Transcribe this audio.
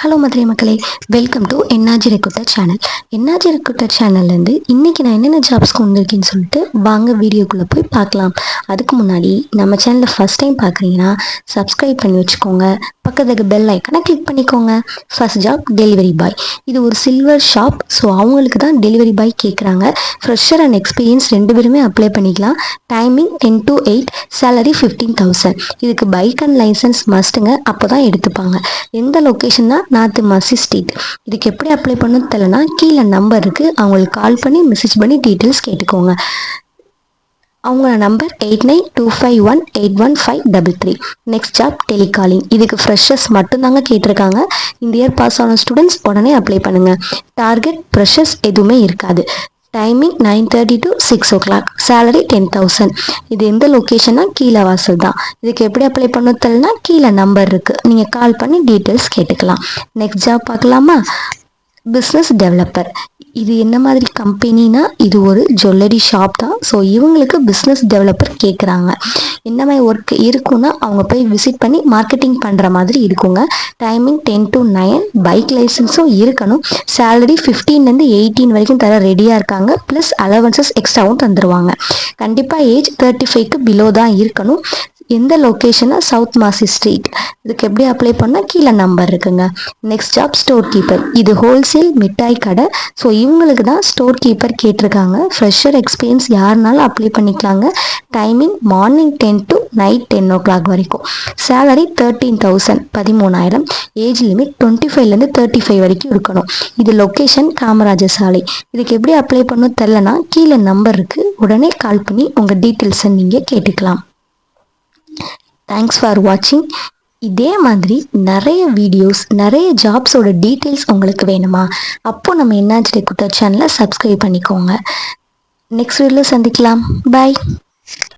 Hello Madurai மக்களே. Welcome to என்னாஜி recruiter channel என்னாஜி ரெக்ரூட்டர் சேனல்லேருந்து இன்றைக்கி நான் என்னென்ன ஜாப்ஸ்க்கு வந்திருக்கேன்னு சொல்லிட்டு வாங்க வீடியோக்குள்ளே போய் பார்க்கலாம். அதுக்கு முன்னாடி நம்ம சேனலை ஃபஸ்ட் டைம் பார்க்குறீங்கன்னா சப்ஸ்கிரைப் பண்ணி வச்சுக்கோங்க. பக்கத்துக்கு பெல் ஐக்கனை கிளிக் பண்ணிக்கோங்க. ஃபர்ஸ்ட் ஜாப் டெலிவரி பாய் இது ஒரு சில்வர் ஷாப் ஸோ அவங்களுக்கு தான் டெலிவரி பாய் கேட்குறாங்க ஃப்ரெஷர் அண்ட் எக்ஸ்பீரியன்ஸ் ரெண்டு பேருமே அப்ளை பண்ணிக்கலாம். Timing ten to eight salary fifteen thousand இதுக்கு பைக் அண்ட் லைசன்ஸ் மஸ்ட்டுங்க அப்போ தான் எடுத்துப்பாங்க. எந்த லொக்கேஷன்னா நார்த்து மாசி ஸ்ட்ரீட் இதுக்கு எப்படி அப்ளை பண்ணணும் தெரியலனா கீழே நம்பர் இருக்குது அவங்களுக்கு கால் பண்ணி மெசேஜ் பண்ணி டீட்டெயில்ஸ் கேட்டுக்கோங்க. அவங்களோட number eight nine two five one eight one five double three next job telecalling இதுக்கு ஃப்ரெஷர்ஸ் மட்டும்தாங்க கேட்டிருக்காங்க. இந்த இயர் பாஸ் ஆன ஸ்டூடெண்ட்ஸ் உடனே அப்ளை பண்ணுங்கள் டார்கெட் ஃப்ரெஷர்ஸ் எதுவுமே இருக்காது. Timing nine thirty to six o'clock salary ten thousand இது எந்த லொக்கேஷன்னா கீழே வாசல் தான். இதுக்கு எப்படி அப்ளை பண்ண தெரியலனா கீழே நம்பர் இருக்குது நீங்கள் கால் பண்ணி டீட்டெயில்ஸ் கேட்டுக்கலாம். நெக்ஸ்ட் ஜாப் பார்க்கலாமா? பிஸ்னஸ் டெவலப்பர் இது என்ன மாதிரி கம்பெனினா இது ஒரு ஜுவல்லரி ஷாப் தான். ஸோ இவங்களுக்கு பிஸ்னஸ் டெவலப்பர் கேட்குறாங்க என்ன மாதிரி ஒர்க் இருக்குன்னா அவங்க போய் விசிட் பண்ணி மார்க்கெட்டிங் பண்ணுற மாதிரி இருக்குங்க. Timing ten to nine bike லைசன்ஸும் இருக்கணும். சேலரி ஃபிஃப்டீன்லேருந்து எயிட்டீன் வரைக்கும் தர ரெடியாக இருக்காங்க. ப்ளஸ் அலவன்சஸ் எக்ஸ்ட்ராவும் தந்துடுவாங்க கண்டிப்பாக ஏஜ் தேர்ட்டி ஃபைவ்க்கு பிலோ தான் இருக்கணும். எந்த லொக்கேஷனாக சவுத் மாசி ஸ்ட்ரீட் இதுக்கு எப்படி அப்ளை பண்ணால் கீழே நம்பர் இருக்குங்க. நெக்ஸ்ட் ஜாப் ஸ்டோர் கீப்பர் இது ஹோல்சேல் மிட்டாய் கடை. ஸோ இவங்களுக்கு தான் ஸ்டோர் கீப்பர் கேட்டிருக்காங்க. ஃப்ரெஷர் எக்ஸ்பீரியன்ஸ் யாருனாலும் அப்ளை பண்ணிக்கலாங்க. Timing morning ten to night ten o'clock வரைக்கும். சேலரி தேர்ட்டீன் தௌசண்ட் பதிமூணாயிரம். ஏஜ் லிமிட் டுவெண்ட்டி ஃபைவ்லேருந்து தேர்ட்டி ஃபைவ் வரைக்கும் இருக்கணும். இது லொக்கேஷன் காமராஜர் சாலை. இதுக்கு எப்படி அப்ளை பண்ணணும் தெரிலனா கீழே நம்பர் இருக்குது உடனே கால் பண்ணி உங்கள் டீட்டெயில்ஸை நீங்கள் கேட்டுக்கலாம். தேங்க்ஸ் ஃபார் வாட்சிங் இதே மாதிரி நிறைய வீடியோஸ் நிறைய ஜாப்ஸோட டீட்டெயில்ஸ் உங்களுக்கு வேணுமா? அப்போ நம்ம என்னாச்சு குட்டர் சேனலை சப்ஸ்கிரைப் பண்ணிக்கோங்க. நெக்ஸ்ட் வீடியோவில் சந்திக்கலாம். பாய்